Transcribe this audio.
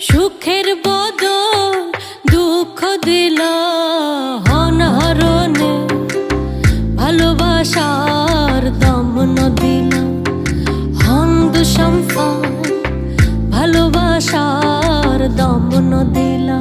সুখের বদল দুঃখ দিল হনহরণে ভালোবাসার দমন দিল হন্দ সম্পদ। ভালোবাসার দমন দিলা